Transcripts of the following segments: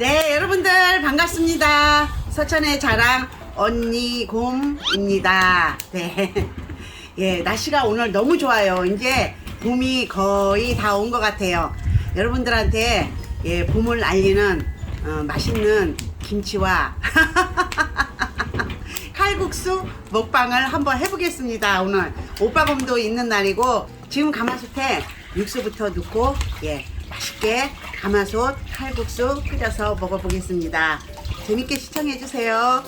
네, 여러분들 반갑습니다. 서천의 자랑 언니 곰입니다. 네. 예, 날씨가 오늘 너무 좋아요. 이제 봄이 거의 다 온 것 같아요. 여러분들한테 예, 봄을 알리는 어, 맛있는 김치와 칼국수 먹방을 한번 해보겠습니다. 오늘 오빠곰도 있는 날이고 지금 가마솥에 육수부터 넣고 예 맛있게 가마솥 칼국수 끓여서 먹어보겠습니다. 재밌게 시청해 주세요.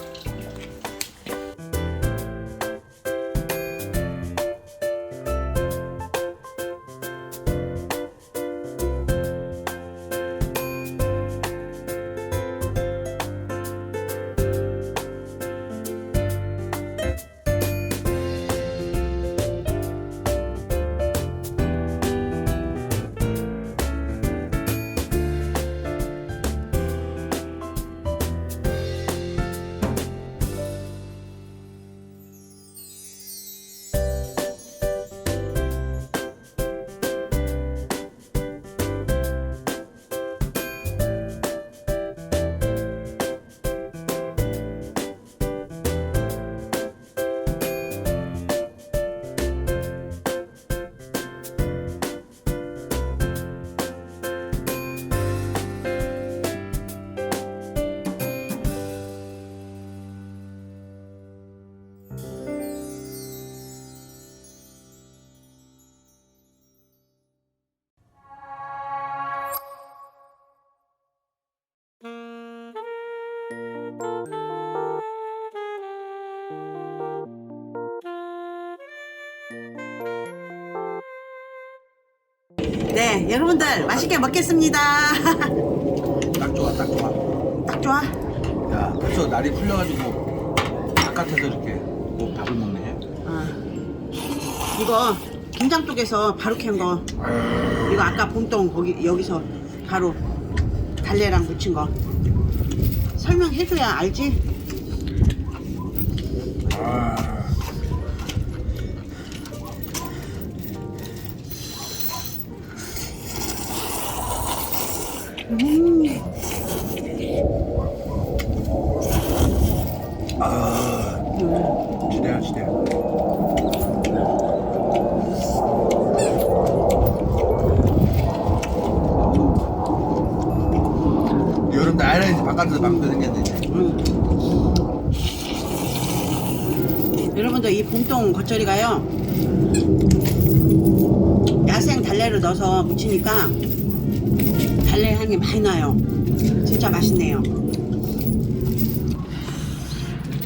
네, 여러분들 맛있게 먹겠습니다. 딱 좋아, 딱 좋아. 딱 좋아. 야, 벌써 날이 풀려가지고 바깥에서 이렇게 뭐 밥을 먹네. 어. 이거 김장 쪽에서 바로 캔 거. 이거 아까 봄동 거기 여기서 바로 달래랑 무친 거. 설명해줘야 알지? 아, 아, 지대야, 지대. 여름 이제 바깥에서 방도 생겼는데. 여러분들 이 봄동 겉절이가요. 야생 달래를 넣어서 무치니까 달래 향이 많이 나요. 진짜 맛있네요.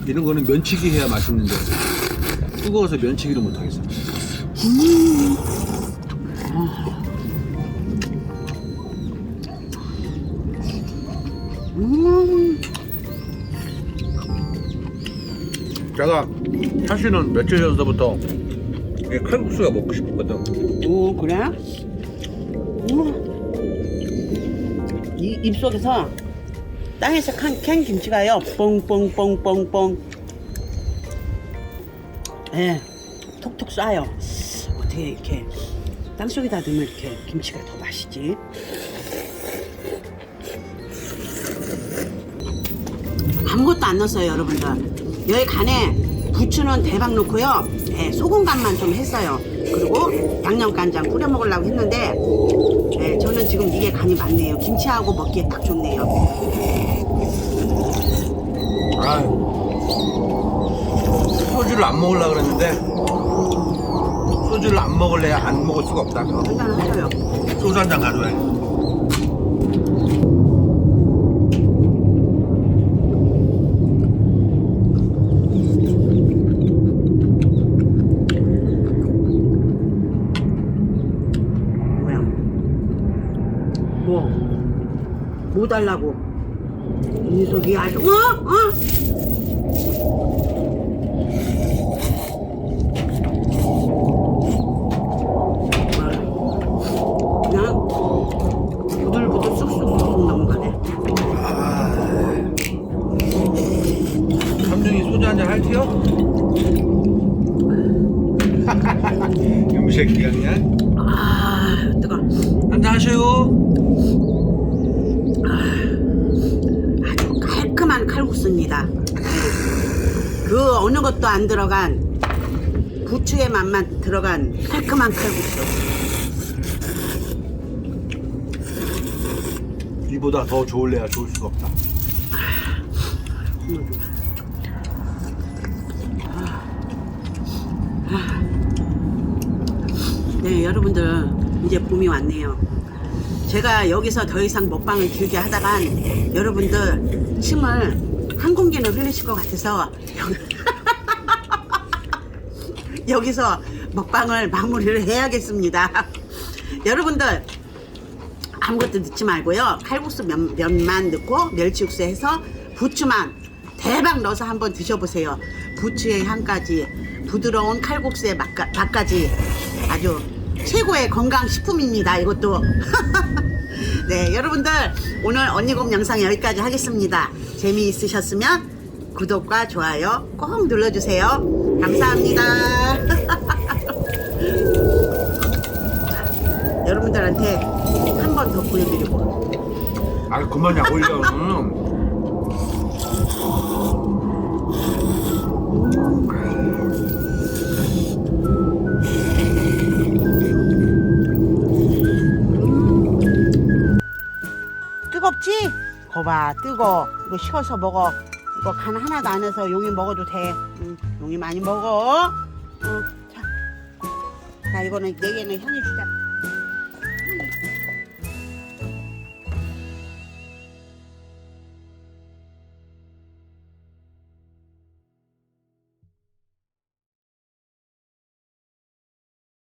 이런 거는 면치기 해야 맛있는데 뜨거워서 면치기를 못 하겠어. 음, 제가 사실은 며칠 전부터 이 칼국수가 먹고 싶었거든. 오 그래? 우와. 이 입속에서 땅에서 캔, 캔 김치가요 뽕뽕뽕뽕뽕 예 톡톡 쏴요. 어떻게 이렇게 땅속에다 넣으면 이렇게 김치가 더 맛있지? 아무것도 안 넣었어요 여러분들. 여기 간에 부추는 대박 넣고요 예, 소금 간만 좀 했어요. 그리고 양념 간장 뿌려 먹으려고 했는데 예, 저는 지금 이게 간이 맞네요. 김치하고 먹기에 딱 좋네요. 아, 소주를 안 먹으려고 그랬는데 소주를 안 먹을래야 안 먹을 수가 없다. 한잔 하셔요. 소주 한 잔 가져와야 돼. 뭐야 뭐? 뭐 달라고 이 속이 아주 어? 어? 그냥 부들부들 쑥쑥쑥 넘어가네 삼중이 소주 한잔 할게요. 음식이가 그냥 아 뜨거 한잔 하셔요. 칼국수입니다. 그 어느 것도 안 들어간 부추의 맛만 들어간 깔끔한 칼국수. 이보다 더 좋을래야 좋을 수가 없다. 네, 여러분들 이제 봄이 왔네요. 제가 여기서 더 이상 먹방을 길게 하다간 여러분들 침을 한 공기는 흘리실 것 같아서 여기서 먹방을 마무리를 해야겠습니다. 여러분들 아무것도 넣지 말고요. 칼국수 면, 면만 넣고 멸치육수 해서 부추만 대박 넣어서 한번 드셔보세요. 부추의 향까지 부드러운 칼국수의 맛까, 맛까지 아주 최고의 건강식품입니다. 이것도. 네, 여러분들 오늘 언니곰 영상 여기까지 하겠습니다. 재미있으셨으면 구독과 좋아요 꼭 눌러주세요. 감사합니다. 여러분들한테 한 번 더 보여드리고 아 그만 약 올려. 뜨겁지? 거봐 뜨거. 이거 식어서 먹어. 이거 간 하나도 안 해서 용이 먹어도 돼. 응, 용이 많이 먹어. 응, 자. 자 이거는 네 개는 향이 주자